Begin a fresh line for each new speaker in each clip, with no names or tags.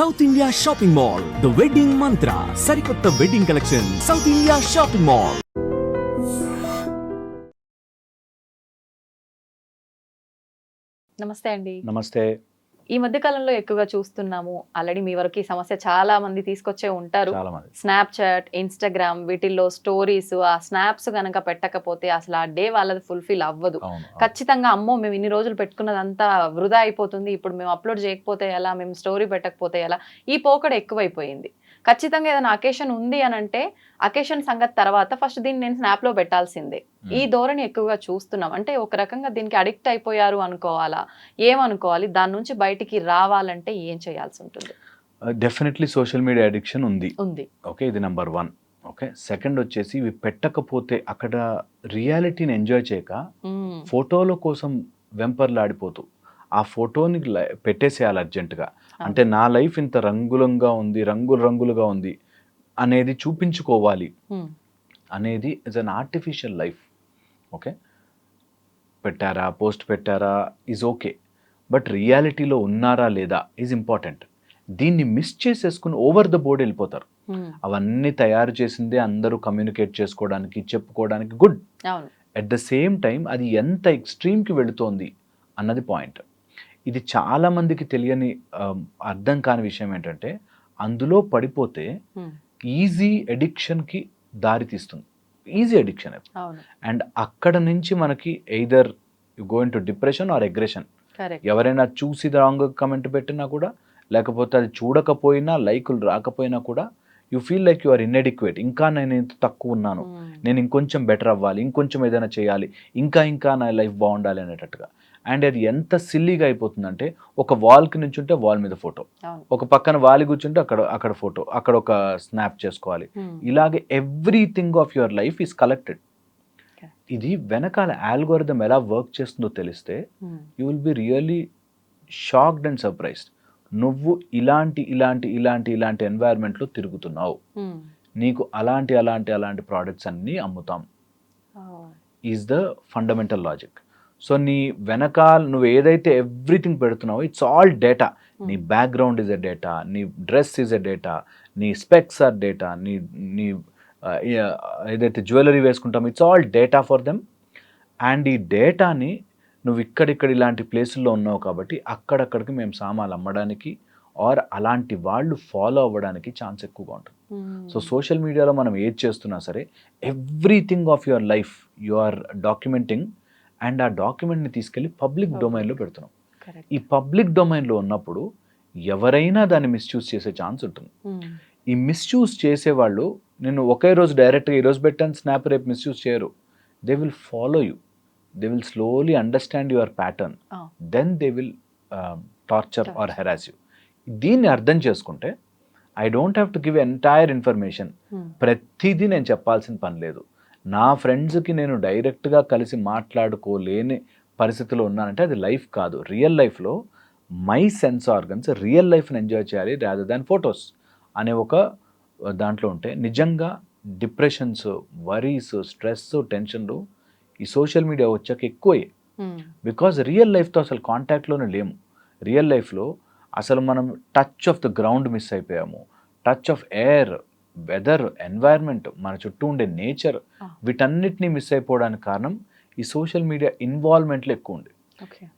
South India shopping mall the wedding Mantra సరికొత్త wedding collection South India shopping mall
నమస్తే అండి.
నమస్తే.
ఈ మధ్య కాలంలో ఎక్కువగా చూస్తున్నాము. ఆల్రెడీ మీ వరకు ఈ సమస్య చాలా మంది తీసుకొచ్చే ఉంటారు. స్నాప్చాట్ ఇన్స్టాగ్రామ్ వీటిల్లో స్టోరీస్ ఆ స్నాప్స్ గనక పెట్టకపోతే అసలు ఆ డే వాళ్ళది ఫుల్ఫిల్ అవ్వదు. ఖచ్చితంగా అమ్మో మేము ఇన్ని రోజులు పెట్టుకున్నదంతా వృధా అయిపోతుంది. ఇప్పుడు మేము అప్లోడ్ చేయకపోతే ఎలా? మేము స్టోరీ పెట్టకపోతే ఎలా? ఈ పోకడ ఎక్కువైపోయింది. ఖచ్చితంగా ఏదైనా అకేషన్ ఉంది అని అంటే అకేషన్ సంగతి తర్వాత ఫస్ట్ దీన్ని నేను స్నాప్లో పెట్టాల్సిందే. ఈ ధోరణి ఎక్కువగా చూస్తున్నాం. అంటే ఒక రకంగా దీనికి అడిక్ట్ అయిపోయారు అనుకోవాలా? ఏమనుకోవాలి? దాని నుంచి బయటికి రావాలంటే ఏం చేయాల్సి ఉంటుంది?
డెఫినెట్లీ సోషల్ మీడియా అడిక్షన్ ఉంది.
ఉంది.
ఓకే ఇది నెంబర్ వన్ ఓకే సెకండ్ వచ్చేసి ఇవి పెట్టకపోతే అక్కడ రియాలిటీని ఎంజాయ్ చేయక ఫోటోల కోసం వెంపర్లాడిపోతూ ఆ ఫోటోని పెట్టేసేయాలి అర్జెంటుగా. అంటే నా లైఫ్ ఇంత రంగులంగా ఉంది రంగులు రంగులుగా ఉంది అనేది చూపించుకోవాలి. అనేది is an artificial life okay? పెట్టారా? పోస్ట్ పెట్టారా? ఈజ్ ఓకే బట్ రియాలిటీలో ఉన్నారా లేదా ఈజ్ ఇంపార్టెంట్ దీన్ని మిస్ చేసేసుకుని ఓవర్ ద బోర్డ్ వెళ్ళిపోతారు. అవన్నీ తయారు చేసిందే అందరూ కమ్యూనికేట్ చేసుకోవడానికి చెప్పుకోవడానికి good at the same time అది ఎంత ఎక్స్ట్రీమ్కి వెళుతోంది అన్నది పాయింట్ ఇది చాలా మందికి తెలియని అర్థం కాని విషయం ఏంటంటే అందులో పడిపోతే ఈజీ ఎడిక్షన్కి దారి తీస్తుంది. ఈజీ అడిక్షన్ అండ్ అక్కడ నుంచి మనకి either you going to depression or aggression
correct.
ఎవరైనా చూసి రాంగ్ కమెంట్ పెట్టినా కూడా లేకపోతే అది చూడకపోయినా లైకులు రాకపోయినా కూడా you feel like you are inadequate ఇంకా నేను ఇంత తక్కువ ఉన్నాను. నేను ఇంకొంచెం బెటర్ అవ్వాలి ఇంకొంచెం ఏదైనా చేయాలి ఇంకా ఇంకా నా లైఫ్ బాగుండాలి అనేటట్టుగా. అండ్ అది ఎంత సిల్లీగా అయిపోతుందంటే ఒక వాల్కి నుంచి ఉంటే వాల్ మీద ఫోటో. ఒక పక్కన వాలి కూర్చుంటే అక్కడ అక్కడ ఫోటో అక్కడ ఒక స్నాప్ చేసుకోవాలి.
ఉమ్,
ఇలాగే everything of your life is collected. ఇది వెనకాల ఆల్గోరిథం ఎలా వర్క్ చేస్తుందో తెలిస్తే
ఉమ్,
you will be really shocked and surprised. నువ్వు ఇలాంటి ఇలాంటి ఇలాంటి ఇలాంటి ఎన్వైర్న్మెంట్లో తిరుగుతున్నావు.
ఉమ్,
నీకు అలాంటి అలాంటి అలాంటి ప్రోడక్ట్స్ అన్నీ అమ్ముతాం. Is the fundamental logic so నీ వెనకాల నువ్వు ఏదైతే ఎవ్రీథింగ్ పెడుతున్నావో ఇట్స్ ఆల్ డేటా నీ బ్యాక్గ్రౌండ్ ఇస్ ఎ డేటా నీ డ్రెస్ ఇస్ ఎ డేటా నీ స్పెక్స్ ఆర్ డేటా నీ నీ ఏ- ఏదైతే jewellery వేసుకుంటామో it's all data for them and ఈ డేటాని నువ్వు ఇక్కడిక్కడ ఇలాంటి ప్లేసుల్లో ఉన్నావు కాబట్టి అక్కడక్కడికి మేము సామాన్లు అమ్మడానికి ఆర్ అలాంటి వాళ్ళు ఫాలో అవ్వడానికి ఛాన్స్ ఎక్కువగా ఉంటుంది. సో సోషల్ మీడియాలో మనం ఏది చేస్తున్నా సరే everything of your life you are documenting and ఆ డాక్యుమెంట్ని తీసుకెళ్ళి పబ్లిక్. డొమైన్లో పెడుతున్నాం. ఈ పబ్లిక్ డొమైన్లో ఉన్నప్పుడు ఎవరైనా దాన్ని మిస్యూజ్ చేసే ఛాన్స్ ఉంటుంది. ఈ మిస్యూజ్ చేసేవాళ్ళు నేను ఒకే రోజు డైరెక్ట్గా ఈరోజు పెట్టాను స్నాప్ రేపు మిస్యూజ్ చేయరు. They will follow you they will slowly understand your pattern. Then they will torture or. Harass you దీన్ని అర్థం చేసుకుంటే I don't have to give entire information ప్రతిదీ నేను చెప్పాల్సిన పని లేదు. నా ఫ్రెండ్స్కి నేను డైరెక్ట్గా కలిసి మాట్లాడుకోలేని పరిస్థితిలో ఉన్నానంటే అది లైఫ్ కాదు. రియల్ లైఫ్లో మై సెన్స్ ఆర్గన్స్ రియల్ లైఫ్ని ఎంజాయ్ చేయాలి రాదర్ దాన్ ఫొటోస్ అనే ఒక దాంట్లో ఉంటే నిజంగా డిప్రెషన్స్ వరీస్ స్ట్రెస్ టెన్షన్లు ఈ సోషల్ మీడియా వచ్చాక ఎక్కువయ్యాయి. బికాజ్ రియల్ లైఫ్తో అసలు కాంటాక్ట్లోనే లేము. రియల్ లైఫ్లో అసలు మనం touch of the ground miss అయిపోయాము. Touch of air weather environment మన చుట్టూ ఉండే నేచర్. వీటన్నిటిని మిస్ అయిపోవడానికి కారణం ఈ సోషల్ మీడియా ఇన్వాల్వ్మెంట్లో ఎక్కువ ఉంది.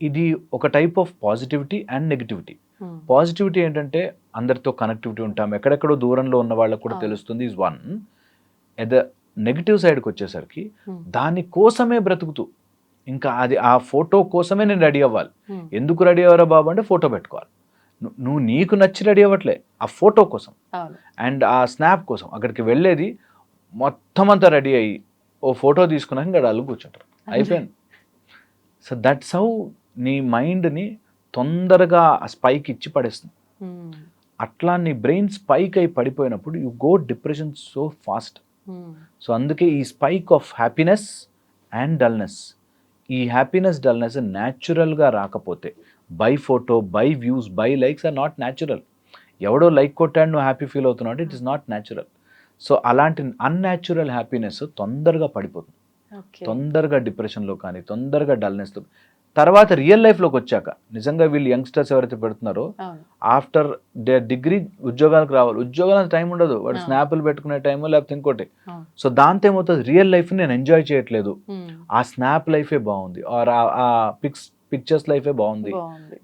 ఇది ఒక type of positivity and negativity positivity ఏంటంటే అందరితో కనెక్టివిటీ ఉంటాం. ఎక్కడెక్కడో దూరంలో ఉన్న వాళ్ళకు కూడా. తెలుస్తుంది ఈజ్ వన్ ఎద నెగిటివ్ సైడ్కి వచ్చేసరికి దాని కోసమే బ్రతుకుతూ ఇంకా అది ఆ ఫోటో కోసమే నేను రెడీ అవ్వాలి. ఎందుకు రెడీ అవ్వరా బాబు అంటే ఫోటో పెట్టుకోవాలి. నువ్వు నీకు నచ్చి రెడీ అవ్వట్లే. ఆ ఫోటో కోసం. అండ్ ఆ స్నాప్ కోసం. అక్కడికి వెళ్ళేది మొత్తం అంతా రెడీ అయ్యి ఓ ఫోటో తీసుకున్నాక ఇంకా అల్లు కూర్చుంటారు. అయిపోయింది. సో దట్స్ హౌ నీ మైండ్ని తొందరగా ఆ స్పైక్ ఇచ్చి పడేస్తుంది. అట్లా నీ బ్రెయిన్ స్పైక్ అయి పడిపోయినప్పుడు you go depression so fast. So అందుకే ఈ spike of happiness and dullness. ఈ హ్యాపీనెస్ డల్నెస్ న్యాచురల్గా రాకపోతే by photo by views by likes are not natural. ఎవడో లైక్ కొట్టాడు నువ్వు హ్యాపీ ఫీల్ అవుతున్నావు అంటే it is not natural. So అలాంటి అన్యాచురల్ హ్యాపీనెస్ తొందరగా పడిపోతుంది. తొందరగా డిప్రెషన్లో కానీ తొందరగా డల్నెస్లో తర్వాత రియల్ లైఫ్లోకి వచ్చాక నిజంగా వీళ్ళు యంగ్స్టర్స్ ఎవరైతే పెడుతున్నారో ఆఫ్టర్ డే డిగ్రీ ఉద్యోగాలకు రావాలి. ఉద్యోగాలకు టైం ఉండదు. వాడు. స్నాప్లు పెట్టుకునే టైం లేకపోతే ఇంకోటి. సో దాంతో ఏమవుతుంది? రియల్ లైఫ్ నేను ఎంజాయ్ చేయట్లేదు. ఆ స్నాప్ లైఫే బాగుంది. ఆర్ ఆ పిక్స్ పిక్చర్స్ లైఫే బాగుంది.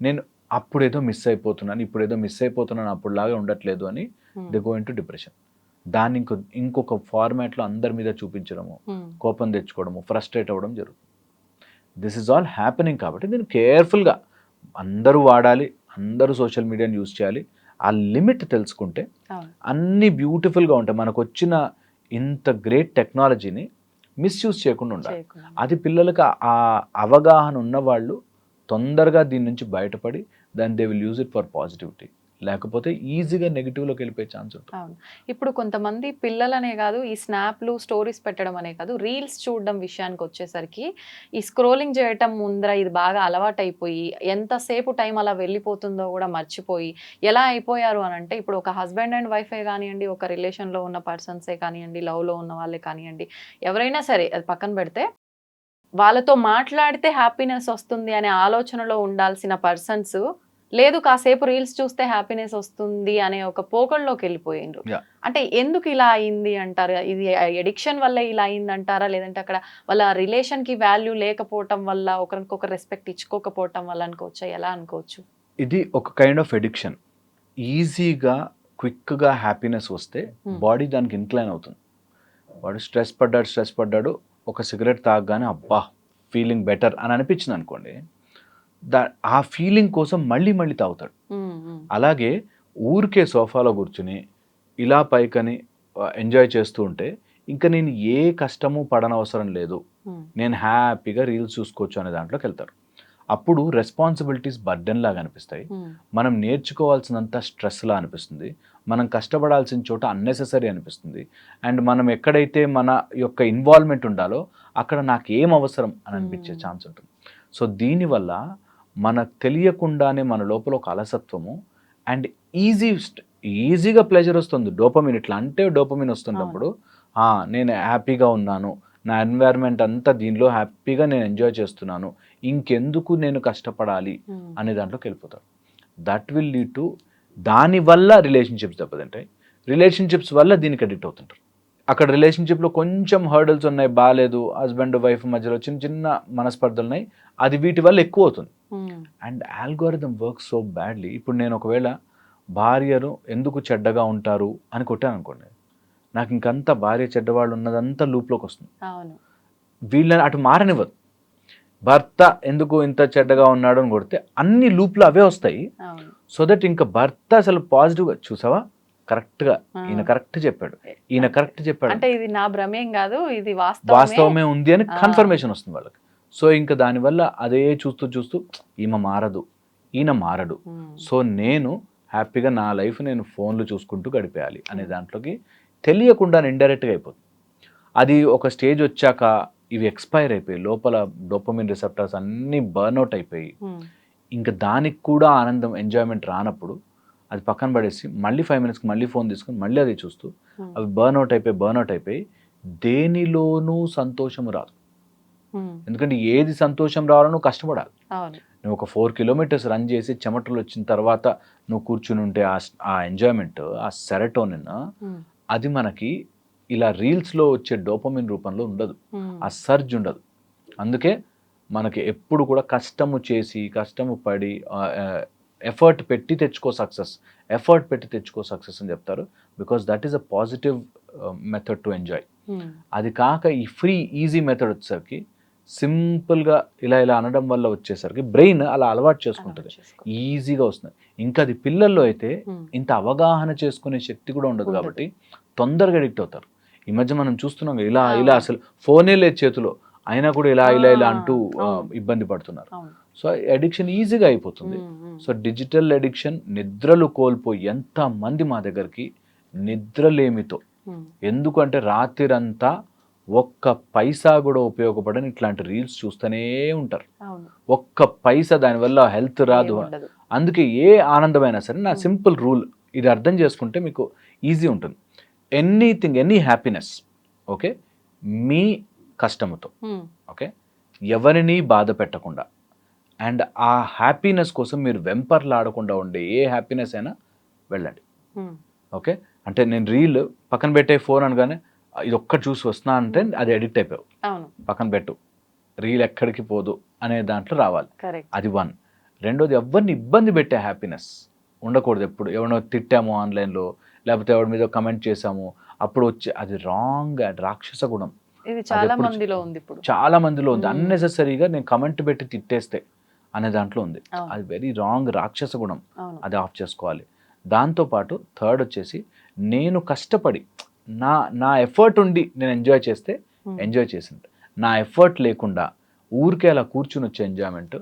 నేను అప్పుడేదో మిస్ అయిపోతున్నాను ఇప్పుడేదో మిస్ అయిపోతున్నాను అప్పుడులాగా ఉండట్లేదు అని. They go into depression. దాన్ని ఇంకో ఇంకొక ఫార్మాట్లో అందరి మీద చూపించడము. కోపం తెచ్చుకోవడము ఫ్రస్ట్రేట్ అవ్వడం జరుగుతుంది. దిస్ ఇస్ ఆల్ హ్యాపెనింగ్ కాబట్టి దీన్ని కేర్ఫుల్గా అందరూ వాడాలి అందరూ సోషల్ మీడియాని యూజ్ చేయాలి. ఆ లిమిట్ తెలుసుకుంటే అన్ని బ్యూటిఫుల్గా ఉంటాయి. మనకు వచ్చిన ఇంత గ్రేట్ టెక్నాలజీని మిస్యూజ్ చేయకుండా ఉండాలి. అది పిల్లలకు ఆ- ఆ అవగాహన ఉన్నవాళ్ళు తొందరగా దీని నుంచి బయటపడి దాన్ని they will use it for positivity లేకపోతే ఈజీగా నెగిటివ్లోకి వెళ్ళిపోయే ఛాన్స్ ఉంటుంది.
అవును. ఇప్పుడు కొంతమంది పిల్లలనే కాదు ఈ స్నాప్లు స్టోరీస్ పెట్టడం అనే కాదు రీల్స్ చూడడం విషయానికి వచ్చేసరికి ఈ స్క్రోలింగ్ చేయటం ముందర ఇది బాగా అలవాటు అయిపోయి ఎంతసేపు టైం అలా వెళ్ళిపోతుందో కూడా మర్చిపోయి ఎలా అయిపోయారు అని అంటే ఇప్పుడు ఒక హస్బెండ్ అండ్ వైఫే కానివ్వండి ఒక రిలేషన్లో ఉన్న పర్సన్సే కానివ్వండి లవ్లో ఉన్న వాళ్ళే కానివ్వండి ఎవరైనా సరే అది పక్కన పెడితే వాళ్ళతో మాట్లాడితే హ్యాపీనెస్ వస్తుంది అనే ఆలోచనలో ఉండాల్సిన పర్సన్స్ లేదు కాసేపు రీల్స్ చూస్తే హ్యాపీనెస్ వస్తుంది అనే ఒక పోకళ్ళలోకి వెళ్ళిపోయిండ్రు. అంటే ఎందుకు ఇలా అయింది అంటారు? ఇది ఎడిక్షన్ వల్ల ఇలా అయింది అంటారా? లేదంటే అక్కడ వాళ్ళ రిలేషన్కి వాల్యూ లేకపోవటం వల్ల ఒకరికొకరు రెస్పెక్ట్ ఇచ్చుకోకపోవటం వల్ల అనుకోవచ్చా? ఎలా అనుకోవచ్చు?
ఇది ఒక కైండ్ ఆఫ్ ఎడిక్షన్ ఈజీగా క్విక్గా హ్యాపీనెస్ వస్తే
Hmm.
బాడీ దానికి ఇన్క్లైన్ అవుతుంది. వాడు స్ట్రెస్ పడ్డాడు స్ట్రెస్ పడ్డాడు ఒక సిగరెట్ తాగగానే అబ్బా ఫీలింగ్ బెటర్ అని అనిపించింది అనుకోండి దా ఆ ఫీలింగ్ కోసం మళ్ళీ మళ్ళీ తాగుతాడు. అలాగే ఊరికే సోఫాలో కూర్చుని ఇలా పైకని ఎంజాయ్ చేస్తూ ఉంటే ఇంకా నేను ఏ కష్టము పడనవసరం లేదు. నేను హ్యాపీగా రీల్స్ చూసుకోవచ్చు అనే దాంట్లోకి వెళ్తారు. అప్పుడు రెస్పాన్సిబిలిటీస్ బర్డెన్ లాగా అనిపిస్తాయి.
ఉమ్,
మనం నేర్చుకోవాల్సినంత స్ట్రెస్లా అనిపిస్తుంది. మనం కష్టపడాల్సిన చోట అన్నెసెసరీ అనిపిస్తుంది. అండ్ మనం ఎక్కడైతే మన యొక్క ఇన్వాల్వ్మెంట్ ఉండాలో అక్కడ నాకు ఏం అవసరం అని అనిపించే
Hmm.
ఛాన్స్ ఉంటుంది. సో దీనివల్ల మనకు తెలియకుండానే మన లోపల ఒక అలసత్వము అండ్ ఈజీ ఈజీగా ప్లెజర్ వస్తుంది. డోపమిన్ ఇట్లా అంటే డోపమిన్ వస్తున్నప్పుడు "ఆ, నేను హ్యాపీగా ఉన్నాను. నా ఎన్వైర్న్మెంట్ అంతా దీనిలో హ్యాపీగా నేను ఎంజాయ్ చేస్తున్నాను. ఇంకెందుకు నేను కష్టపడాలి అనే దాంట్లోకి వెళ్ళిపోతారు. దట్ విల్ లీడ్ టు దానివల్ల రిలేషన్షిప్స్ దెబ్బతింటాయి. రిలేషన్షిప్స్ వల్ల దీనికి అడిక్ట్ అవుతుంటారు. అక్కడ రిలేషన్షిప్లో కొంచెం హర్డల్స్ ఉన్నాయి బాగాలేదు హస్బెండ్ వైఫ్ మధ్యలో చిన్న చిన్న మనస్పర్ధలు ఉన్నాయి అది వీటి వల్ల ఎక్కువ అవుతుంది. And algorithm work so badly ఇప్పుడు నేను ఒకవేళ భార్యను ఎందుకు చెడ్డగా ఉంటారు అని కొట్టాను అనుకోండి నాకు ఇంకంతా భార్య చెడ్డవాళ్ళు ఉన్నదంతా లూప్లోకి వస్తుంది. వీళ్ళని అటు మారనివ్వదు. భర్త ఎందుకు ఇంత చెడ్డగా ఉన్నాడు అని కొడితే అన్ని లూప్లు అవే వస్తాయి. సో దట్ ఇంకా భర్త అసలు పాజిటివ్గా చూసావా? కరెక్ట్గా
ఆ.
ఈయన కరెక్ట్ చెప్పాడు. ఈయన కరెక్ట్ చెప్పాడు.
అంటే ఇది నా భ్రమేం కాదు ఇది వాస్తవమే.
ఉంది అని. కన్ఫర్మేషన్ వస్తుంది వాళ్ళకి. సో ఇంకా దానివల్ల అదే చూస్తూ చూస్తూ ఈమె మారదు. ఈయన మారడు. సో నేను హ్యాపీగా నా లైఫ్ నేను ఫోన్లు చూసుకుంటూ గడిపేయాలి అనే దాంట్లోకి తెలియకుండా ఇండైరెక్ట్గా అయిపోతుంది. అది ఒక స్టేజ్ వచ్చాక ఇవి ఎక్స్పైర్ అయిపోయి లోపల డోపమిన్ రిసెప్టర్స్ అన్నీ బర్న్అవుట్ అయిపోయి ఇంకా దానికి కూడా ఆనందం ఎంజాయ్మెంట్ రానప్పుడు అది పక్కన పడేసి మళ్ళీ ఫైవ్ మినిట్స్కి మళ్ళీ ఫోన్ తీసుకుని మళ్ళీ అది చూస్తూ అవి బర్న్అవుట్ అయిపోయి బర్న్అవుట్ అయిపోయి దేనిలోనూ సంతోషము రాదు. ఎందుకంటే ఏది సంతోషం రావాలో నువ్వు కష్టపడాలి. నువ్వు ఒక ఫోర్ కిలోమీటర్స్ రన్ చేసి చెమటలు వచ్చిన తర్వాత నువ్వు కూర్చుని ఉంటే ఆ ఎంజాయ్మెంట్ ఆ సెరటోనిన్ అది మనకి ఇలా రీల్స్లో వచ్చే డోపమిన్ రూపంలో ఉండదు. ఆ సర్జ్ ఉండదు. అందుకే మనకి ఎప్పుడు కూడా కష్టము చేసి కష్టము పడి ఎఫర్ట్ పెట్టి తెచ్చుకో సక్సెస్ ఎఫర్ట్ పెట్టి తెచ్చుకో సక్సెస్ అని చెప్తారు. Because that is a positive method to enjoy. అది కాక ఈ ఫ్రీ ఈజీ మెథడ్ వచ్చేసరికి సింపుల్గా ఇలా ఇలా అనడం వల్ల వచ్చేసరికి బ్రెయిన్ అలా అలవాటు చేసుకుంటుంది. ఈజీగా వస్తుంది. ఇంకా అది పిల్లల్లో అయితే ఇంత అవగాహన చేసుకునే శక్తి కూడా ఉండదు. కాబట్టి తొందరగా అడిక్ట్ అవుతారు. ఈ మధ్య మనం చూస్తున్నాం కదా, ఇలా. ఇలా అసలు ఫోనే లేదు చేతిలో. అయినా కూడా ఇలా ఇలా ఇలా అంటూ. ఇబ్బంది పడుతున్నారు. సో అడిక్షన్ ఈజీగా అయిపోతుంది. సో డిజిటల్ అడిక్షన్ నిద్రలు కోల్పోయి ఎంత మంది మా దగ్గరికి నిద్రలేమితో. ఎందుకంటే రాత్రిరంతా ఒక్క పైసా కూడా ఉపయోగపడని ఇట్లాంటి రీల్స్ చూస్తూనే ఉంటారు. ఒక్క పైసా దానివల్ల హెల్త్ రాదు. అందుకే ఏ ఆనందమైనా సరే నా. సింపుల్ రూల్ ఇది అర్థం చేసుకుంటే మీకు ఈజీ ఉంటుంది. ఎనీథింగ్ ఎనీ హ్యాపీనెస్ ఓకే మీ కష్టముతో ఓకే ఎవరిని బాధ పెట్టకుండా. అండ్ ఆ హ్యాపీనెస్ కోసం మీరు వెంపర్లాడకుండా ఉండే ఏ హ్యాపీనెస్ అయినా వెళ్ళండి. ఓకే అంటే నేను రీల్ పక్కన పెట్టే ఫోన్ అనగానే "ఆ, ఇది ఒక్కటి చూసి వస్తున్నా అంటే అది ఎడిక్ట్ అయిపోయావు. పక్కన పెట్టు. రీల్ ఎక్కడికి పోదు అనే దాంట్లో రావాలి. అది వన్ రెండోది ఎవరిని ఇబ్బంది పెట్టే హ్యాపీనెస్ ఉండకూడదు ఎప్పుడు. ఎవరినో తిట్టాము ఆన్లైన్లో లేకపోతే ఎవరి మీద కమెంట్ చేసాము అప్పుడు వచ్చి అది రాంగ్ రాక్షస గుణం.
ఇది చాలా మందిలో ఉంది ఇప్పుడు.
చాలా మందిలో ఉంది. అన్నెసెసరీగా నేను కమెంట్ పెట్టి తిట్టేస్తే అనే దాంట్లో ఉంది. అది వెరీ రాంగ్ రాక్షస గుణం. అది ఆఫ్ చేసుకోవాలి. దాంతోపాటు థర్డ్ వచ్చేసి నేను కష్టపడి నా నా ఎఫర్ట్ ఉండి నేను ఎంజాయ్ చేస్తే. ఎంజాయ్ చేసింది. నా ఎఫర్ట్ లేకుండా ఊరికే అలా కూర్చుని వచ్చే ఎంజాయ్మెంట్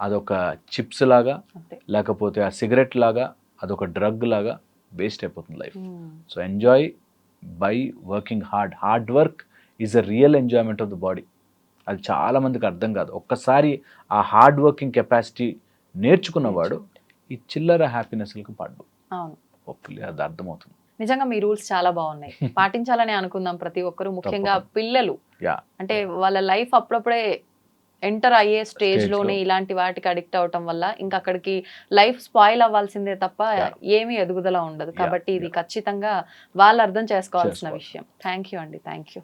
అదొక చిప్స్ లాగా లేకపోతే ఆ సిగరెట్ లాగా అదొక డ్రగ్ లాగా వేస్ట్ అయిపోతుంది life.
Um,
so enjoy by working hard. Hard work is a real enjoyment of the body. అది చాలా మందికి అర్థం కాదు. ఒక్కసారి ఆ హార్డ్ వర్కింగ్ కెపాసిటీ నేర్చుకున్నవాడు ఈ చిల్లర హ్యాపీనెస్లకు పడ్డు
అవును.
హోప్ఫుల్లీ అది అర్థమవుతుంది.
నిజంగా మీ రూల్స్ చాలా బాగున్నాయి. పాటించాలని అనుకుందాం ప్రతి ఒక్కరు. ముఖ్యంగా. పిల్లలు.
యా
అంటే వాళ్ళ లైఫ్ అప్పుడప్పుడే ఎంటర్ అయ్యే
స్టేజ్లోనే.
ఇలాంటి వాటికి అడిక్ట్ అవటం వల్ల ఇంకా అక్కడికి లైఫ్ స్పాయిల్ అవ్వాల్సిందే తప్ప. ఏమీ ఎదుగుదల ఉండదు కాబట్టి ఇది. ఖచ్చితంగా వాళ్ళు అర్థం చేసుకోవాల్సిన
చేసుకోవాలి.
విషయం థ్యాంక్ యూ అండి థ్యాంక్ యూ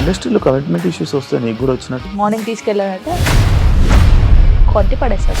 ఇండస్ట్రీలో కమిట్మెంట్ ఇష్యూస్ వస్తే నీకు కూడా వచ్చినట్టు
మార్నింగ్ తీసుకెళ్ళాడంటే కొట్టి పడేశాడు